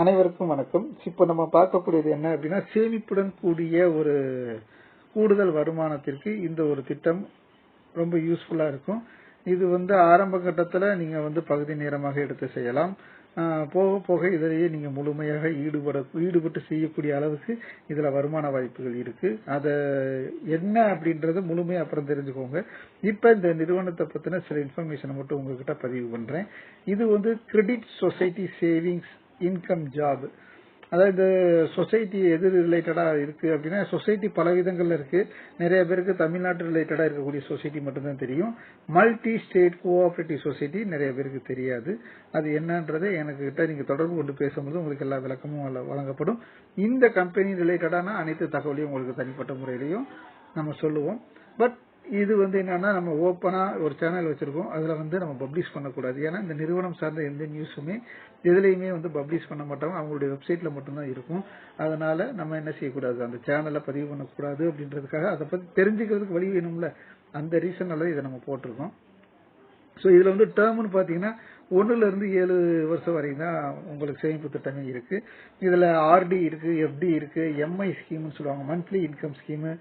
அனைவருக்கும் வணக்கம். இப்போ நம்ம பார்க்கக்கூடியது என்ன அப்படின்னா சேமிப்புடன் கூடிய ஒரு கூடுதல் வருமானத்திற்கு இந்த ஒரு திட்டம் ரொம்ப யூஸ்ஃபுல்லா இருக்கும். இது வந்து ஆரம்ப கட்டத்துல நீங்க வந்து பகுதி நேரமாக எடுத்து செய்யலாம். போக போக இதிலேயே நீங்க முழுமையாக ஈடுபட ஈடுபட்டு செய்யக்கூடிய அளவுக்கு இதுல வருமான வாய்ப்புகள் இருக்கு. அத என்ன அப்படின்றத முழுமையா அப்புறம் தெரிஞ்சுக்கோங்க. இப்ப இந்த நிறுவனத்தை பத்தின சில இன்ஃபர்மேஷனை மட்டும் உங்ககிட்ட பதிவு பண்றேன். இது வந்து credit society savings income job அதாவது இந்த சொசைட்டி எது ரிலேட்டடா இருக்கு அப்படின்னா சொசைட்டி பல விதங்கள்ல இருக்கு. நிறைய பேருக்கு தமிழ்நாட்டு ரிலேட்டடா இருக்கக்கூடிய சொசைட்டி மட்டும்தான் தெரியும். மல்டி ஸ்டேட் கோஆபரேட்டிவ் சொசைட்டி நிறைய பேருக்கு தெரியாது. அது என்னன்றதை எனக்கு கிட்ட நீங்க தொடர்பு கொண்டு பேசும்போது உங்களுக்கு எல்லா விளக்கமும் வழங்கப்படும். இந்த கம்பெனி ரிலேட்டடான அனைத்து தகவலையும் உங்களுக்கு தனிப்பட்ட முறையிலையும் நம்ம சொல்லுவோம். பட் இது வந்து என்னன்னா நம்ம ஓப்பனா ஒரு சேனல் வச்சிருக்கோம். அதுல வந்து நம்ம பப்ளிஷ் பண்ணக்கூடாது. ஏன்னா இந்த நிறுவனம் சார்ந்த எந்த நியூஸுமே எதுலையுமே வந்து பப்ளிஷ் பண்ண மாட்டாங்க. அவங்களுடைய வெப்சைட்ல மட்டும்தான் இருக்கும். அதனால நம்ம என்ன செய்யக்கூடாது? அந்த சேனலை பதிவு பண்ணக்கூடாது அப்படின்றதுக்காக அதை பத்தி தெரிஞ்சுக்கிறதுக்கு வழி வேணும்ல. அந்த ரீசனால இதை நம்ம போட்டிருக்கோம். ஸோ இதுல வந்து டேர்ம்னு பாத்தீங்கன்னா ஒன்றுலேருந்து இருந்து ஏழு வருஷம் வரைக்கும் தான் உங்களுக்கு சேமிப்பு திட்டங்கள் இருக்கு. இதுல ஆர்டி இருக்கு எஃப்டி இருக்கு எம்ஐ ஸ்கீம்னு சொல்லுவாங்க. மந்த்லி இன்கம் ஸ்கீமு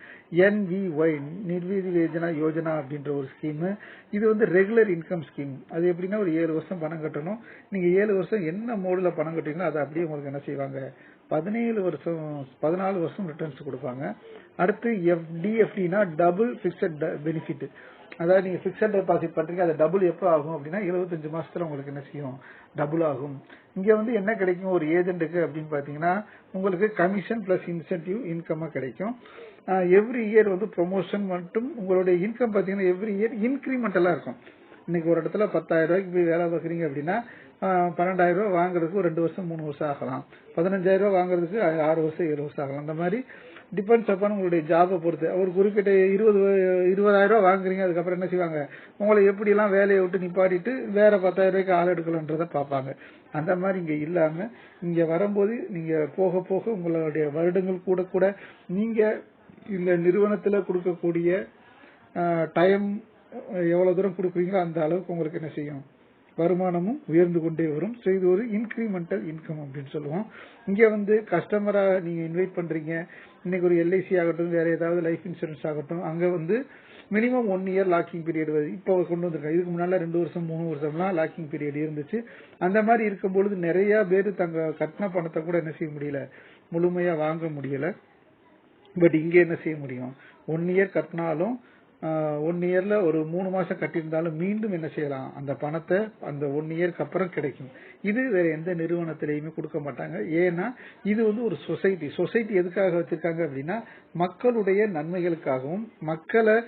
என்விஒய் நிர்வீதி யோஜனா யோஜனா அப்படின்ற ஒரு ஸ்கீமு இது வந்து ரெகுலர் இன்கம் ஸ்கீம் அது எப்படின்னா ஒரு ஏழு வருஷம் பணம் கட்டணும். நீங்க ஏழு வருஷம் என்ன மோடில் பணம் கட்டுறீங்களோ அதை அப்படியே உங்களுக்கு என்ன செய்வாங்க? பதினேழு வருஷம் பதினாலு வருஷம் ரிட்டர்ன்ஸ் கொடுப்பாங்க. அடுத்து எஃப்டிஎஃப்டினா டபுள் பிக்சட் பெனிஃபிட் அதாவது நீங்க பிக்சட் டெபாசிட் பண்றீங்க அது டபுள் எப்போ ஆகும் அப்படின்னா 75 மாசத்துல உங்களுக்கு என்ன செய்யும்? டபுள் ஆகும். இங்க வந்து என்ன கிடைக்கும்? ஒரு ஏஜென்ட்டுக்கு அப்படின்னு பாத்தீங்கன்னா உங்களுக்கு கமிஷன் பிளஸ் இன்சென்டிவ் இன்கமா கிடைக்கும். எவ்ரி இயர் வந்து ப்ரொமோஷன் மட்டும் உங்களுடைய இன்கம் பாத்தீங்கன்னா எவ்ரி இயர் இன்கிரிமெண்டலா இருக்கும். இன்னைக்கு ஒரு இடத்துல பத்தாயிரம் ரூபாய்க்கு போய் வேலை பார்க்குறீங்க அப்படின்னா பன்னெண்டாயிரம் ரூபாய் வாங்குறதுக்கு ரெண்டு வருஷம் மூணு வருஷம் ஆகலாம். பதினஞ்சாயிரம் ரூபாய் வாங்குறதுக்கு ஆறு வருஷம் ஏழு வருஷம் ஆகலாம். அந்த மாதிரி டிபெண்ட்ஸ் அப்பான் உங்களுடைய ஜாபை பொறுத்து. ஒரு குறிப்பிட்ட இருபது இருபதாயிரம் ரூபாய் வாங்குறீங்க அதுக்கப்புறம் என்ன செய்வாங்க? உங்களை எப்படிலாம் வேலையை விட்டு நிப்பாட்டிட்டு வேற பத்தாயிரம் ரூபாய்க்கு ஆள் எடுக்கலான்றத பார்ப்பாங்க. அந்த மாதிரி இங்க இல்லாம இங்க வரும்போது நீங்க போக போக உங்களுடைய வருடங்கள் கூட கூட நீங்க இந்த நிறுவனத்துல கொடுக்கக்கூடிய டைம் எவ்வளவு தூரம் கொடுக்குறீங்களோ அந்த அளவுக்கு உங்களுக்கு என்ன செய்யும்? வருமானமும் உயர்ந்து கொண்டே வரும். ஸோ இது ஒரு இன்க்ரிமெண்டல் இன்கம் அப்படின்னு சொல்லுவோம். இங்கே வந்து கஸ்டமராக நீங்கள் இன்வைட் பண்ணுறீங்க இன்னைக்கு ஒரு எல்ஐசி ஆகட்டும் வேற ஏதாவது லைஃப் இன்சூரன்ஸ் ஆகட்டும் அங்கே வந்து minimum one year locking period வருது. இப்போ கொண்டு வந்திருக்காங்க இதுக்கு முன்னால ரெண்டு வருஷம் மூணு வருஷம்லாம் லாக்கிங் பீரியட் இருந்துச்சு. அந்த மாதிரி இருக்கும் பொழுது நிறைய பேர் தங்க கட்டின பணத்தை கூட என்ன செய்ய முடியல? முழுமையாக வாங்க முடியல. பட் இங்கே என்ன செய்ய முடியும்? ஒன் இயர் கட்டினாலும் ஒன் இயர்ல ஒரு மூணு மாசம் கட்டியிருந்தாலும் மீண்டும் என்ன செய்யலாம்? அந்த பணத்தை அந்த ஒன் இயர்க்கு அப்புறம் கிடைக்கும். இது வேற எந்த நிறுவனத்திலையுமே கொடுக்க மாட்டாங்க. ஏன்னா இது வந்து ஒரு சொசைட்டி சொசைட்டி எதுக்காக வச்சிருக்காங்க அப்படின்னா மக்களுடைய நன்மைகளுக்காகவும் மக்களை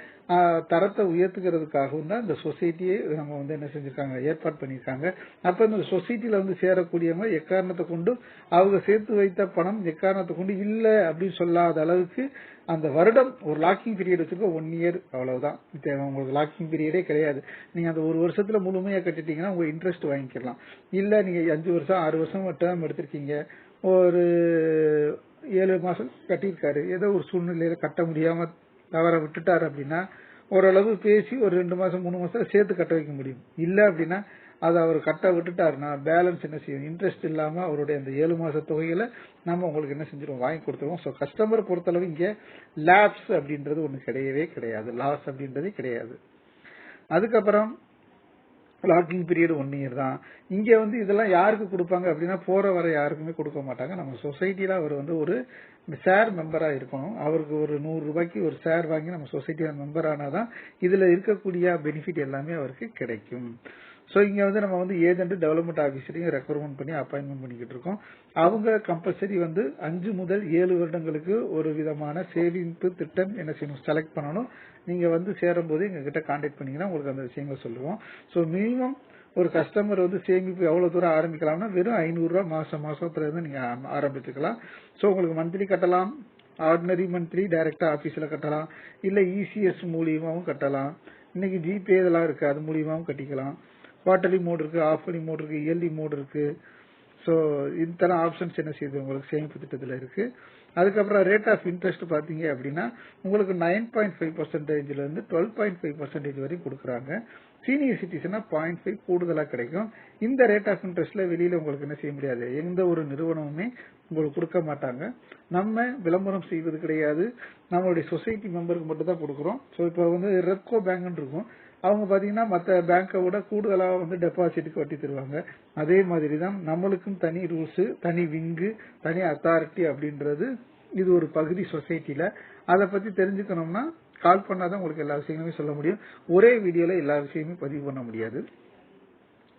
தரத்தை உயர்த்துக்கிறதுக்காகவும் தான் இந்த சொசைட்டியை நம்ம வந்து என்ன செஞ்சிருக்காங்க ஏற்பாடு பண்ணியிருக்காங்க. அப்ப இந்த சொசைட்டில வந்து சேரக்கூடியவங்க எக்காரணத்தை கொண்டு அவங்க சேர்த்து வைத்த பணம் எக்காரணத்தை கொண்டு இல்லை அப்படின்னு சொல்லாத அளவுக்கு அந்த வருடம் ஒரு லாக்கிங் பீரியட் வச்சிருக்க ஒன் இயர் அவ்வளவுதான். உங்களுக்கு லாக்கிங் பீரியடே கிடையாது. நீங்க அந்த ஒரு வருஷத்துல முழுமையா கட்டிட்டீங்கன்னா உங்க இன்ட்ரெஸ்ட் வாங்கிக்கலாம். இல்ல நீங்க அஞ்சு வருஷம் ஆறு வருஷம் டேர்ம் எடுத்திருக்கீங்க. ஒரு ஏழு மாசம் கட்டியிருக்காரு. ஏதோ ஒரு சூழ்நிலையில கட்ட முடியாம தவற விட்டுட்டாரு அப்படின்னா ஓரளவு பேசி ஒரு ரெண்டு மாசம் மூணு மாசம் சேர்த்து கட்ட வைக்க முடியும். இல்ல அப்படின்னா அதை அவர் கட்ட விட்டுட்டாருன்னா பேலன்ஸ் என்ன செய்யும்? இன்ட்ரெஸ்ட் இல்லாம அவருடைய அந்த ஏழு மாச தொகையில நம்ம உங்களுக்கு என்ன செஞ்சிடும் வாங்கி கொடுத்துருவோம். ஸோ கஸ்டமர் பொறுத்தளவு இங்க லேப்ஸ் அப்படின்றது ஒண்ணு கிடையவே கிடையாது. லாஸ் அப்படின்றதே கிடையாது. அதுக்கப்புறம் லாக்கிங் பீரியட் ஒன் இயர் தான். இங்க வந்து இதெல்லாம் யாருக்கு கொடுப்பாங்க அப்படின்னா போற வர யாருக்குமே கொடுக்க மாட்டாங்க. நம்ம சொசைட்டியில அவர் வந்து ஒரு ஷேர் மெம்பரா இருக்கணும். அவருக்கு ஒரு நூறு ரூபாய்க்கு ஒரு ஷேர் வாங்கி நம்ம சொசைட்டில மெம்பர் ஆனாதான் இதுல இருக்கக்கூடிய பெனிஃபிட் எல்லாமே அவருக்கு கிடைக்கும். ஸோ இங்கே வந்து நம்ம வந்து ஏஜென்ட் டெவலப்மெண்ட் ஆஃபீஸரையும் ரெக்ரூட்மெண்ட் பண்ணி அப்பாயின்மெண்ட் பண்ணிக்கிட்டு இருக்கோம். அவங்க கம்பல்சரி வந்து அஞ்சு முதல் ஏழு வருடங்களுக்கு ஒரு விதமான சேமிப்பு திட்டம் என்ன செய்யணும் செலக்ட் பண்ணணும். நீங்கள் வந்து சேரும் போது எங்க கிட்ட கான்டாக்ட் பண்ணீங்கன்னா உங்களுக்கு அந்த விஷயங்கள் சொல்லுவோம். ஸோ மினிமம் ஒரு கஸ்டமர் வந்து சேமிப்பு எவ்வளோ தூரம் ஆரம்பிக்கலாம்னா வெறும் ஐநூறுரூவா மாதம் மாதம் பிறகு நீங்கள் ஆரம்பிச்சுக்கலாம். ஸோ உங்களுக்கு மந்த்லி கட்டலாம். ஆர்டினரி மந்த்லி டைரக்டா ஆஃபீஸில் கட்டலாம். இல்லை இசிஎஸ் மூலியமாகவும் கட்டலாம். இன்னைக்கு ஜிபே இதெல்லாம் இருக்குது அது மூலியமாகவும் கட்டிக்கலாம். குவார்டர்லி மோட் இருக்கு ஆஃபர்லி மோட் இருக்கு இயர்லி மோட் இருக்கு. ஸோ இத்தனை ஆப்ஷன்ஸ் என்ன செய்யுது? உங்களுக்கு சேமிப்பு திட்டத்தில் இருக்கு. அதுக்கப்புறம் ரேட் ஆஃப் இன்ட்ரெஸ்ட் பார்த்தீங்க அப்படின்னா உங்களுக்கு நைன் பாயிண்ட் ஃபைவ் பர்சன்டேஜ்ல இருந்து டுவெல் பாயிண்ட் ஃபைவ் பர்சன்டேஜ் வரையும் கொடுக்குறாங்க. சீனியர் சிட்டிசனா பாயிண்ட் ஃபைவ் கூடுதலாக கிடைக்கும். இந்த ரேட் ஆஃப் இன்ட்ரெஸ்ட்ல வெளியில உங்களுக்கு என்ன செய்ய முடியாது? எந்த ஒரு நிறுவனமுமே உங்களுக்கு கொடுக்க மாட்டாங்க. நம்ம விளம்பரம் செய்வது கிடையாது. நம்மளுடைய சொசைட்டி மெம்பருக்கு மட்டும் தான் கொடுக்குறோம். ஸோ இப்போ வந்து ரெப்கோ பேங்க்னு இருக்கும். அவங்க பாத்தீங்கன்னா மற்ற பேங்கை விட கூடுதலாக வந்து டெபாசிட்டுக்கு வட்டி தருவாங்க. அதே மாதிரி தான் நம்மளுக்கும் தனி ரூல்ஸ் தனி விங்கு தனி அத்தாரிட்டி அப்படின்றது இது ஒரு பகுதி சொசைட்டில அதை பத்தி தெரிஞ்சுக்கணும்னா கால் பண்ணாதான் உங்களுக்கு எல்லா விஷயங்களுமே சொல்ல முடியும். ஒரே வீடியோல எல்லா விஷயமுமே பதிவு பண்ண முடியாது.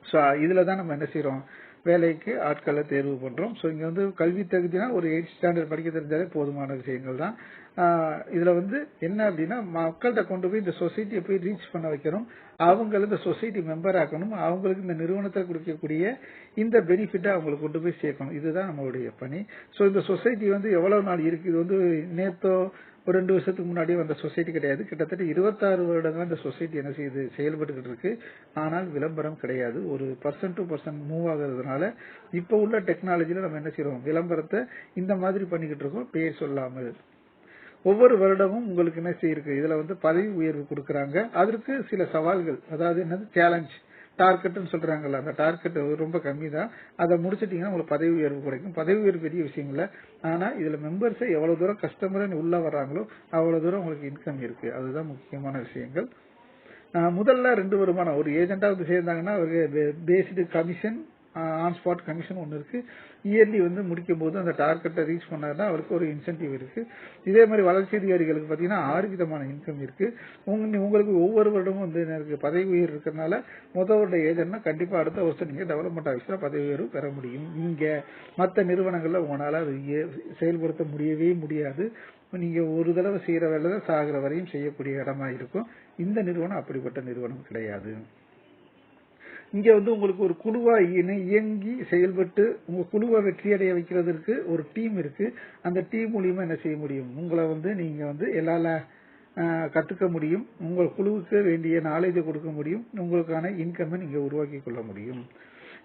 ஸோ இதுல தான் நம்ம என்ன செய்கிறோம் வேலைக்கு ஆட்களை தேர்வு பண்றோம். ஸோ இங்க வந்து கல்வி தகுதினா ஒரு எயிட் ஸ்டாண்டர்ட் படிக்க தெரிஞ்சாலே போதுமான விஷயங்கள் தான். இதில் இதுல வந்து என்ன அப்படின்னா மக்கள்கிட்ட கொண்டு போய் இந்த சொசைட்டியை போய் ரீச் பண்ண வைக்கணும். அவங்கள இந்த சொசைட்டி மெம்பர் ஆக்கணும். அவங்களுக்கு இந்த நிறுவனத்தை கொடுக்கக்கூடிய இந்த பெனிஃபிட்டை அவங்களுக்கு கொண்டு போய் சேர்க்கணும். இதுதான் நம்மளுடைய பணி. ஸோ இந்த சொசைட்டி வந்து எவ்வளவு நாள் இருக்கு? இது வந்து நேத்தோ ஒரு ரெண்டு வருஷத்துக்கு முன்னாடியே வந்த சொசைட்டி கிடையாது. கிட்டத்தட்ட இருபத்தாறு வருடங்கள் இந்த சொசைட்டி என்ன செய்யுது செயல்பட்டுக்கிட்டு இருக்கு. ஆனால் விளம்பரம் கிடையாது. ஒரு பர்சன்ட் டு பர்சன்ட் மூவ் ஆகுறதுனால இப்போ உள்ள டெக்னாலஜியில் நம்ம என்ன செய்யறோம் விளம்பரத்தை இந்த மாதிரி பண்ணிக்கிட்டு இருக்கோம். பேர் சொல்லாமல். ஒவ்வொரு வருடமும் உங்களுக்கு என்ன செய்யிருக்கு? இதுல வந்து பதவி உயர்வு கொடுக்கறாங்க. அதற்கு சில சவால்கள். அதாவது என்னது? சேலஞ்ச் டார்கெட்னு சொல்றாங்கல்ல அந்த டார்கெட் ரொம்ப கம்மி தான் அதை முடிச்சிட்டீங்கன்னா உங்களுக்கு பதவி உயர்வு கிடைக்கும். பதவி உயர்வு பெரிய விஷயம் இல்லை. ஆனால் இதில் மெம்பர்ஸை எவ்வளோ தூரம் கஸ்டமர் உள்ள வர்றாங்களோ அவ்வளோ தூரம் உங்களுக்கு இன்கம் இருக்கு. அதுதான் முக்கியமான விஷயங்கள். முதல்ல ரெண்டு வருமானம். ஒரு ஏஜென்ட்டாக வந்து சேர்ந்தாங்கன்னா அவருக்கு based commission on spot commission ஒன்று இருக்கு. இயர்லி வந்து முடிக்கும் போது அந்த டார்கெட்டை ரீச் பண்ணாதான் அவருக்கு ஒரு இன்சென்டிவ் இருக்கு. இதே மாதிரி வளர்ச்சி அதிகாரிகளுக்கு பார்த்தீங்கன்னா ஆறு விதமான இன்கம் இருக்கு. உங்க உங்களுக்கு ஒவ்வொரு வருடமும் வந்து என்ன பதவி உயர் இருக்கிறதுனால முதல் வருட ஏஜென்ட்னா கண்டிப்பா அடுத்த வருஷம் நீங்க டெவலப்மெண்ட் ஆஃபீஸரா பதவி உயர்வு பெற முடியும். இங்க மற்ற நிறுவனங்கள்ல உங்களால் அது ஏ- செயல்படுத்த முடியவே முடியாது. நீங்க ஒரு தடவை செய்யற வேலை தான் சாகிற வரையும் செய்யக்கூடிய இடமா இருக்கும். இந்த நிறுவனம் அப்படிப்பட்ட நிறுவனம் கிடையாது. இங்க வந்து உங்களுக்கு ஒரு குழுவா இணை- இயங்கி செயல்பட்டு உங்க குழுவை வெற்றியடைய வைக்கிறதுக்கு ஒரு டீம் இருக்கு. அந்த டீம் மூலியமா என்ன செய்ய முடியும்? உங்களை வந்து நீங்க வந்து எல்லால கத்துக்க முடியும். உங்கள் குழுவுக்கு வேண்டிய நாலேஜை கொடுக்க முடியும். உங்களுக்கான இன்கம்மை நீங்க உருவாக்கி கொள்ள முடியும்.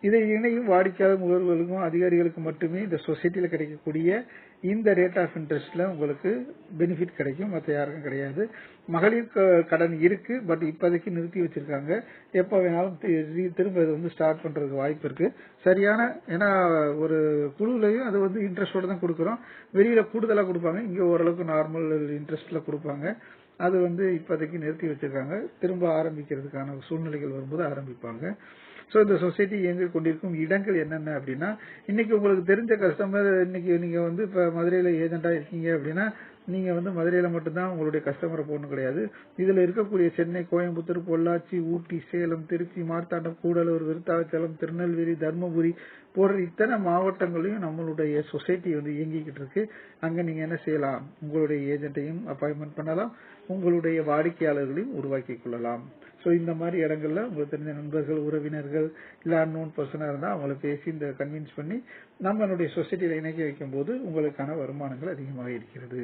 இதை இணையும் வாடிக்கையாளர் முகவர்களுக்கும் அதிகாரிகளுக்கும் மட்டுமே இந்த சொசைட்டில கிடைக்கக்கூடிய இந்த ரேட் ஆஃப் இன்ட்ரெஸ்ட்ல உங்களுக்கு பெனிஃபிட் கிடைக்கும். மற்ற யாருக்கும் கிடையாது. மகளிர் க- கடன் இருக்கு பட் இப்போதைக்கு நிறுத்தி வச்சிருக்காங்க. எப்போ வேணாலும் திரும்ப இதை வந்து ஸ்டார்ட் பண்றதுக்கு வாய்ப்பு இருக்கு. சரியான ஏன்னா ஒரு குழுலையும் அது வந்து இன்ட்ரெஸ்டோட தான் கொடுக்குறோம். வெளியில கூடுதலா கொடுப்பாங்க. இங்க ஓரளவுக்கு நார்மல் இன்ட்ரெஸ்ட்ல கொடுப்பாங்க. அது வந்து இப்போதைக்கு நிறுத்தி வச்சிருக்காங்க. திரும்ப ஆரம்பிக்கிறதுக்கான சூழ்நிலைகள் வரும்போது ஆரம்பிப்பாங்க. ஸோ இந்த சொசைட்டி இயங்க கொண்டிருக்கும் இடங்கள் என்னென்ன அப்படின்னா இன்னைக்கு உங்களுக்கு தெரிஞ்ச கஸ்டமர் இன்னைக்கு நீங்கள் வந்து இப்போ மதுரையில் ஏஜெண்ட்டாக இருக்கீங்க அப்படின்னா நீங்கள் வந்து மதுரையில் மட்டும்தான் உங்களுடைய கஸ்டமரை போகணும் கிடையாது. இதில் இருக்கக்கூடிய சென்னை கோயம்புத்தூர் பொள்ளாச்சி ஊட்டி சேலம் திருச்சி மார்த்தாண்டம் கூடலூர் விருத்தாச்சலம் திருநெல்வேலி தர்மபுரி போன்ற இத்தனை மாவட்டங்களையும் நம்மளுடைய சொசைட்டி வந்து இயங்கிக்கிட்டு இருக்கு. அங்கே நீங்கள் என்ன செய்யலாம்? உங்களுடைய ஏஜென்ட்டையும் அப்பாயின்மெண்ட் பண்ணலாம். உங்களுடைய வாடிக்கையாளர்களையும் உருவாக்கி கொள்ளலாம். ஸோ இந்த மாதிரி இடங்கள்ல உங்களுக்கு தெரிஞ்ச நண்பர்கள் உறவினர்கள் இல்ல அன்னோன் பர்சனாக இருந்தால் அவங்கள பேசி இந்த கன்வின்ஸ் பண்ணி நம்மளுடைய சொசைட்டியில இணைக்க வைக்கும் போது உங்களுக்கான வருமானங்கள் அதிகமாக இருக்கிறது.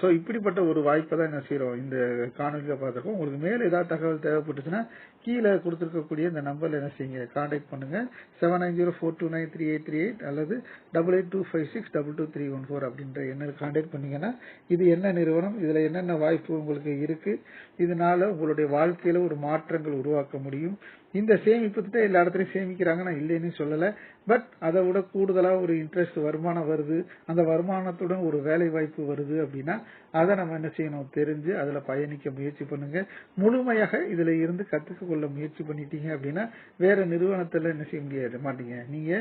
ஸோ இப்படிப்பட்ட ஒரு வாய்ப்பை தான் என்ன செய்யறோம் இந்த காணொலியில் பார்த்துருக்கோம். உங்களுக்கு மேலே ஏதாவது தகவல் தேவைப்பட்டுச்சுன்னா கீழே கொடுத்துருக்கக்கூடிய இந்த நம்பரில் என்ன செய்யுங்க? காண்டாக்ட் பண்ணுங்க. Seven nine zero four two nine three eight three eight அல்லது double eight two five six double two three one four அப்படின்ற எண்ணில் காண்டாக்ட் பண்ணீங்கன்னா இது என்ன நிறுவனம்? இதில் என்னென்ன வாய்ப்பு உங்களுக்கு இருக்கு? இதனால உங்களுடைய வாழ்க்கையில ஒரு மாற்றங்கள் உருவாக்க முடியும். இந்த சேமிப்பு திட்டம் எல்லா இடத்துலையும் சேமிக்கிறாங்க நான் இல்லைன்னு சொல்லலை. பட் அதை விட கூடுதலாக ஒரு இன்ட்ரெஸ்ட் வருமானம் வருது. அந்த வருமானத்துடன் ஒரு வேலை வாய்ப்பு வருது அப்படின்னா அதை நம்ம என்ன செய்யணும்? தெரிஞ்சு அதில் பயணிக்க முயற்சி பண்ணுங்க. முழுமையாக இதில் இருந்து கற்றுக்க கொள்ள முயற்சி பண்ணிட்டீங்க அப்படின்னா வேற நிறுவனத்துல என்ன செய்ய முடியாது. மாட்டீங்க. நீங்க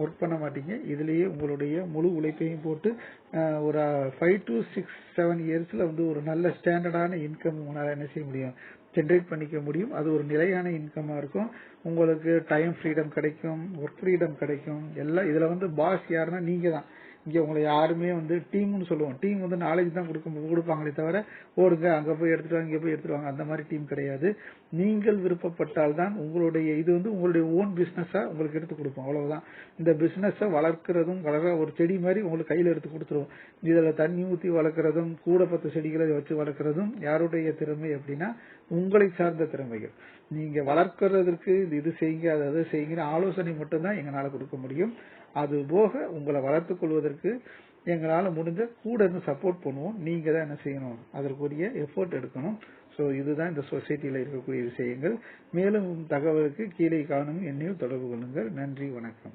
ஒர்க் பண்ண மாட்டீங்க. இதுலயே உங்களுடைய முழு உழைப்பையும் போட்டு ஒரு ஃபைவ் டு சிக்ஸ் செவன் இயர்ஸ்ல வந்து ஒரு நல்ல ஸ்டாண்டர்டான இன்கம் உங்களால் என்ன செய்ய முடியும்? ஜென்ரேட் பண்ணிக்க முடியும். அது ஒரு நிலையான இன்கமாக இருக்கும். உங்களுக்கு டைம் ஃப்ரீடம் கிடைக்கும் ஒர்க் ஃப்ரீடம் கிடைக்கும். எல்லாம் இதுல வந்து பாஸ் யாருன்னா நீங்க தான் இங்க உங்களை யாருமே வந்து டீம்னு சொல்லுவோம். டீம் வந்து நாலேஜ் தான் கொடுக்க கொடுப்பாங்களே தவிர ஓடுங்க அங்க போய் எடுத்துட்டு வாங்க இங்க போய் எடுத்துட்டு வாங்க அந்த மாதிரி டீம் கிடையாது. நீங்கள் விருப்பப்பட்டால் தான் உங்களுடைய இது வந்து உங்களுடைய ஓன் பிசினஸா உங்களுக்கு எடுத்து கொடுப்போம். அவ்வளவுதான். இந்த பிஸ்னஸை வளர்க்குறதும் வளர ஒரு செடி மாதிரி உங்களுக்கு கையில எடுத்து கொடுத்துருவோம். இதுல தண்ணி ஊத்தி வளர்க்கறதும் கூட பத்து செடிகளை வச்சு வளர்க்கறதும் யாருடைய திறமை அப்படின்னா உங்களை சார்ந்த திறமைகள். நீங்க வளர்க்கறதற்கு இது இது செய்யுங்க அதை அது செய்யுங்க ஆலோசனை மட்டும்தான் எங்களால் கொடுக்க முடியும். அது போக உங்களை வளர்த்து கொள்வதற்கு எங்களால் முடிஞ்ச கூட இருந்து சப்போர்ட் பண்ணுவோம். நீங்க தான் என்ன செய்யணும்? அதற்குரிய எஃபோர்ட் எடுக்கணும். ஸோ இதுதான் இந்த சொசைட்டியில் இருக்கக்கூடிய விஷயங்கள். மேலும் தகவலுக்கு கீழே காணும் எண்ணில் தொடர்பு கொள்ளுங்கள். நன்றி வணக்கம்.